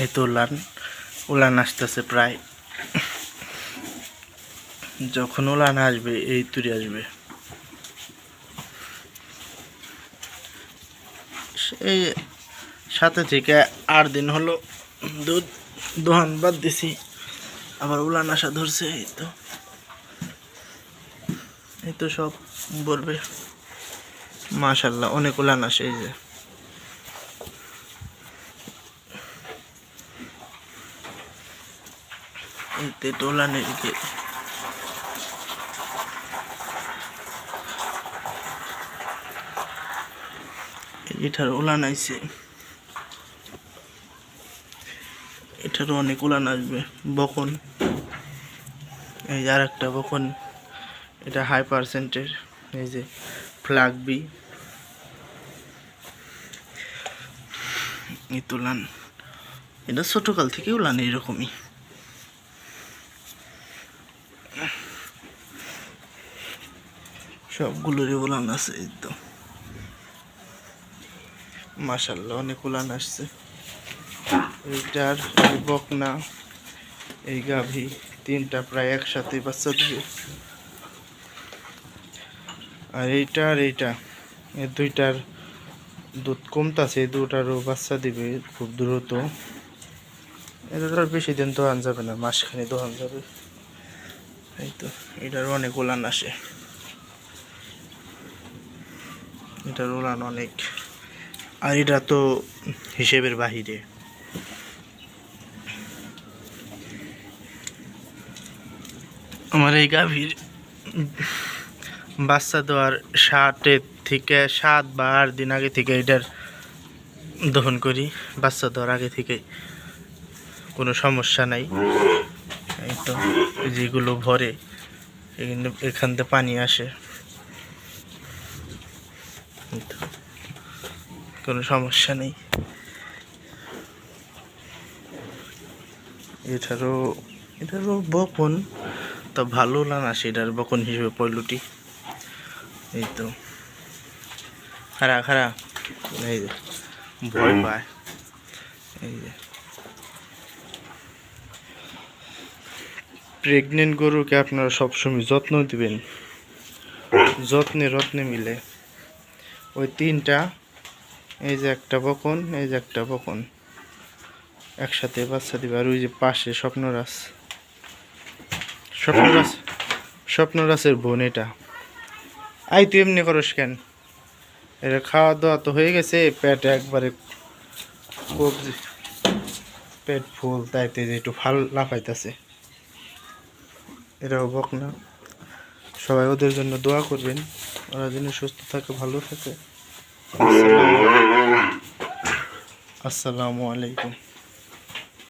এই তো উলান উলান আসতেছে প্রায়। যখন উলান আসবে, এই তুরি আসবে। এই সাথে থেকে আট দিন হলো দুধ, দোহান বাদ দিছি। আবার উলান আসা ধরছে, এই তো। এই তো সব বলবে। মাশাল্লাহ, অনেক উলান আসে এই যে। এতে দোলানের দিকে এটার উলান আইছে এটারও অনেক উলান আসবে বকন এই আর একটা বকন এটা হাই পার্সেন্টের এই যে ফ্লাগ বি এই তুলান এটা ছোটকাল থেকে উলান এরকমই সবগুলোরই উলান আছে, এই তো। মাসাল্লাহ অনেক উলান আসছে। এইটার এই বকনা, এই গাভী, তিনটা প্রায় একসাথে বাচ্চা দিবে আর এইটা আর এইটা, এই দুইটার দুধ কমতাছে, এই দুটারও বাচ্চা দিবে খুব দ্রুত। এটা তো বেশি দিন দোহান যাবে না মাসখানে দোহান যাবে। এই তো, এটার অনেক উলান আসে। এটার উলান অনেক। আর এটা তো হিসেবের বাহিরে। আমার এই গাভীর বাচ্চা দেওয়ার ষাটের থেকে, সাত বা আট দিন আগে থেকে এটার দহন করি। বাচ্চা দেওয়ার আগে থেকে কোনো সমস্যা নাই। তো যেগুলো ভরে এখানে থেকে পানি আসে। কোনো সমস্যা নেই। এটারও এটারও বকন তা ভালো লান আসে এটার বকন হিসেবে পয়লুটি এই তো খারা খারা এই যে ভয় পায়। এই যে। প্রেগনেন্ট গরুকে আপনারা সবসময় যত্ন দিবেন। যত্নে রত্নে মিলে। ওই তিনটা, এই যে একটা বকন, এই যে একটা বকন। একসাথে বাচ্চা দিবে। আর ওই যে পাশে স্বপ্নরাজ। স্বপ্নরাজ, স্বপ্নরাজের বোন এটা। আই, তুই এমনি করস কেন? এটা খাওয়া দাওয়া তো হয়ে গেছে, পেট একবারে পেট ফুল তাইতে একটু ভালো লাফাইতেছে। এরাও বক না। সবাই ওদের জন্য দোয়া করবেন। ওরা যেন সুস্থ থাকে ভালো থাকে। আসসালামু আলাইকুম।